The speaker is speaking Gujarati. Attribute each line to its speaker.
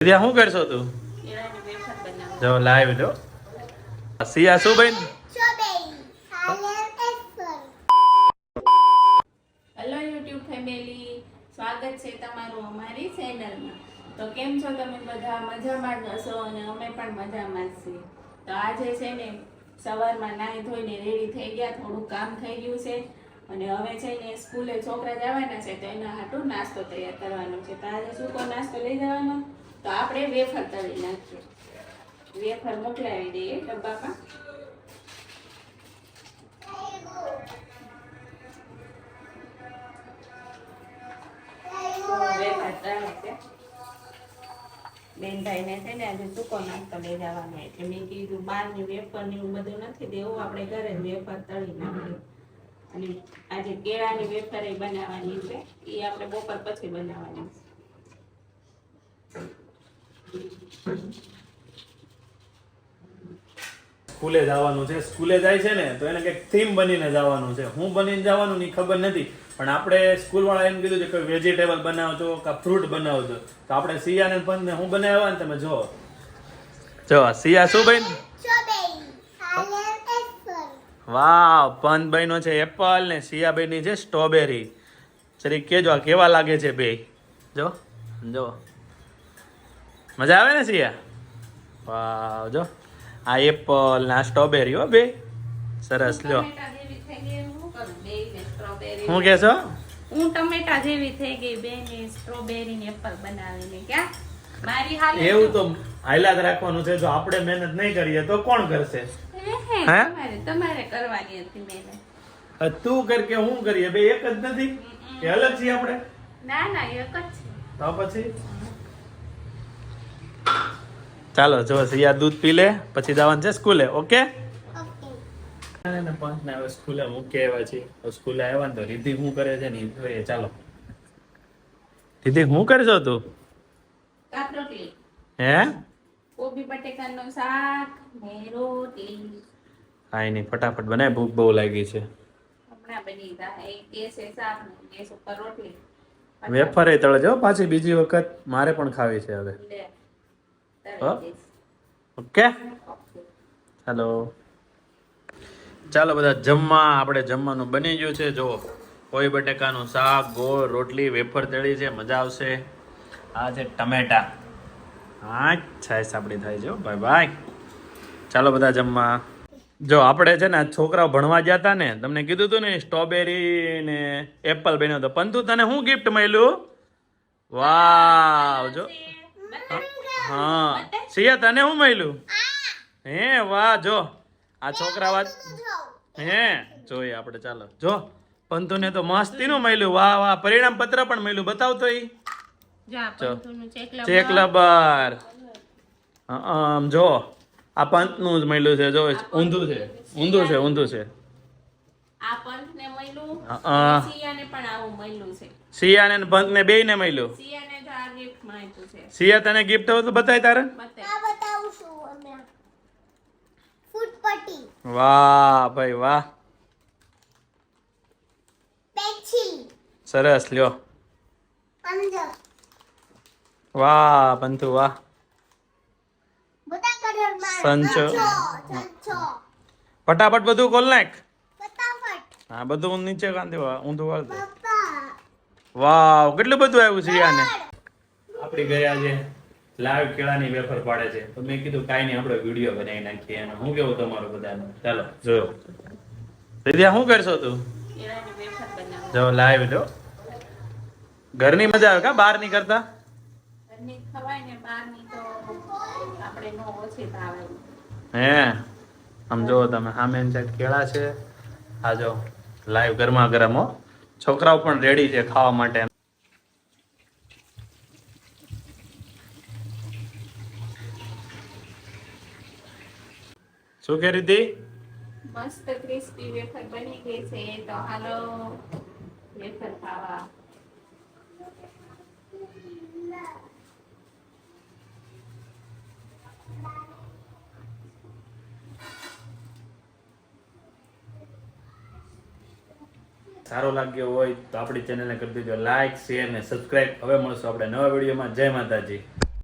Speaker 1: ત્યાં શું કરશો તું? જો લાઈવ જો. સિયા, શું બેન?
Speaker 2: હેલો યુટ્યુબ ફેમિલી સ્વાગત છે તમારું અમારી ચેનલમાં તો કેમ છો તમે બધા? મજામાં જ હશો અને અમે પણ મજામાં જ છીએ. તો આજે છે ને સવારમાં નાહી ધોઈને રેડી થઈ ગયા, થોડું કામ થઈ ગયું છે. અને હવે છે ને સ્કૂલે છોકરા જવાના છે, તો એના હાટું નાસ્તો તૈયાર કરવાનો છે. તો આજે શું કોઈ નાસ્તો લઈ જવાનો? તો આપણે વેફર તળી નાખીએ વેફર મોકલાવી દઈએ ડબ્બામાં. વેફર તળે છે. બેનભાઈને છે ને આજે સૂકો નાસ્તો લઈ જવાનો એટલે મેં કીધું બહારની વેફર ને એવું બધું નથી દેવું, આપણે ઘરે જ વેફર તળી નાખીએ. અને આજે કેળાની વેફર એ બનાવવાની છે. એ આપણે બપોર પછી બનાવવાની છે.
Speaker 1: સ્કૂલે જવાનું છે. સ્કૂલે જાય છે ને તો એને કંઈક થીમ બનીને જવાનું છે. હું બનીને જવાનું ની ખબર નથી પણ આપણે સ્કૂલ વાળા એમ કીધું છે કે વેજીટેબલ બનાવજો કે ફ્રૂટ બનાવજો. તો આપણે સિયા ને હું બનાવ્યા ને તમે જો જો સિયા શું બેન વાવ પંત નો છે એપલ ને સિયા ની છે સ્ટ્રોબેરી ચરી કેજો આ કેવા લાગે છે બે. જો જો. મજા આવે ને સિયા? વાવ જો. આ એપલ ના આ સ્ટ્રોબેરી હો બે. સરસ લ્યો
Speaker 2: ટમેટા જેવી થઈ ગઈ હું
Speaker 1: કે છો?
Speaker 2: હું ટમેટા જેવી થઈ ગઈ બે ને સ્ટ્રોબેરી ને એપલ બનાવીને ક્યાં? મારી હાલત
Speaker 1: એવું તો. હાઈલાત રાખવાનું છે જો આપણે મહેનત નહીં કરીએ તો કોણ કરશે?
Speaker 2: હે, હે,
Speaker 1: હે?
Speaker 2: તમારે તમારે કરવાની હતી મહેનત.
Speaker 1: તું કર કે હું કરીએ બે એક જ નથી? કે અલગ છીએ આપણે?
Speaker 2: ના ના એક જ છે.
Speaker 1: તો પછી? ચાલો જો સિયા દૂધ પી લે પછી જવાનું છે સ્કૂલે ઓકે? ને પાંચ ને હવે સ્કૂલે મૂકી આવ્યા છીએ તો સ્કૂલે આવ્યા ને તો રીધિ શું કરે છે ને જોઈએ ચાલો. રીધિ શું કરશો તું? હે?
Speaker 2: કોબી બટેકાનું શાક ને રોટલી.
Speaker 1: કાંઈ નહીં ફટાફટ બનાય ભૂખ બહુ લાગી છે.
Speaker 2: હમણાં બની જાય. એક ગેસે શાક ગેસ ઉપર રોટલી.
Speaker 1: વેફર એ તળજો પાછી બીજી વખત. મારે પણ ખાવી છે હવે. ઓકે. હેલો ચાલો બધા જમવા આપણે જમવાનું બની ગયું છે. જો કોઈ બટેકાનું શાક ગોળ રોટલી વેફર તળી છે મજા આવશે. આ છે ટમેટા. હા છાય આપણી થાય છે બાય બાય. ચાલો બધા જમવા. જો આપણે છે ને છોકરાઓ ભણવા ગયા હતા ને તમને કીધું હતું ને સ્ટ્રોબેરી ને એપલ બન્યો હતો પંતુ તને શું ગિફ્ટ મળ્યું? વાવ જો. હા. સિયા તને શું મળ્યું? હે. વાહ જો. આ છોકરા વાત હે જોઈએ આપણે ચાલો. જો પંતુને તો મસ્તીનું મળ્યું. વાહ વાહ પરિણામ પત્ર પણ મળ્યું. બતાવ તો ઈ.
Speaker 2: જો આ
Speaker 1: જો.
Speaker 2: પંતુનું ચેકલા
Speaker 1: ચેક લબર. આમ જો. આ પંતનું જ મળ્યું છે જો. ઊંધું છે. ઊંધું છે ઊંધું છે.
Speaker 2: આ પંથને મળ્યું. સિયાને પણ આવું મળ્યું છે.
Speaker 1: સિયાને ને પંતને બેયને મળ્યું.
Speaker 2: ગિફ્ટ માંગ્યું છે.
Speaker 1: સિયા તને ગિફ્ટ હોય તો બતાય તારે?
Speaker 2: બતાય.
Speaker 1: વાહ ભાઈ વાહ. સરસ લ્યો. વાહ પંતુ વાહ. સંચો. ફટાફટ બધું ખોલ નાખ. હા બધું નીચે કાંધી ઊંધું વાળ વાવ કેટલું બધું આવ્યું છે આપણી ગયા છે. લાઈવ કેળાની વેફર પાડે છે. તો મેં કીધું કાંઈ નહીં આપણે વીડિયો બનાવી નાખીએ. અને હું કેવું તમારું બધાનો? ચાલો જોયો. રીધિયા શું કરશો તું? જો લાઈવ લો ઘરની મજા આવે કા
Speaker 2: બહારની કરતા
Speaker 1: હે આમ જો તમે સામે સાઈડ કેળા છે. આ જો લાઈવ ગરમા ગરમ હો. છોકરાઓ પણ રેડી છે ખાવા માટે. શું કે રીતિ
Speaker 2: મસ્ત ક્રિસ્પી વેફર બની ગઈ છે તો. હાલો વેફર ખાવા.
Speaker 1: સારો લાગ્યો હોય તો આપણી ચેનલને કરી દેજો. લાઇક શેર અને સબસ્ક્રાઇબ હવે મળશું આપણે નવા વિડીયોમાં જય માતાજી.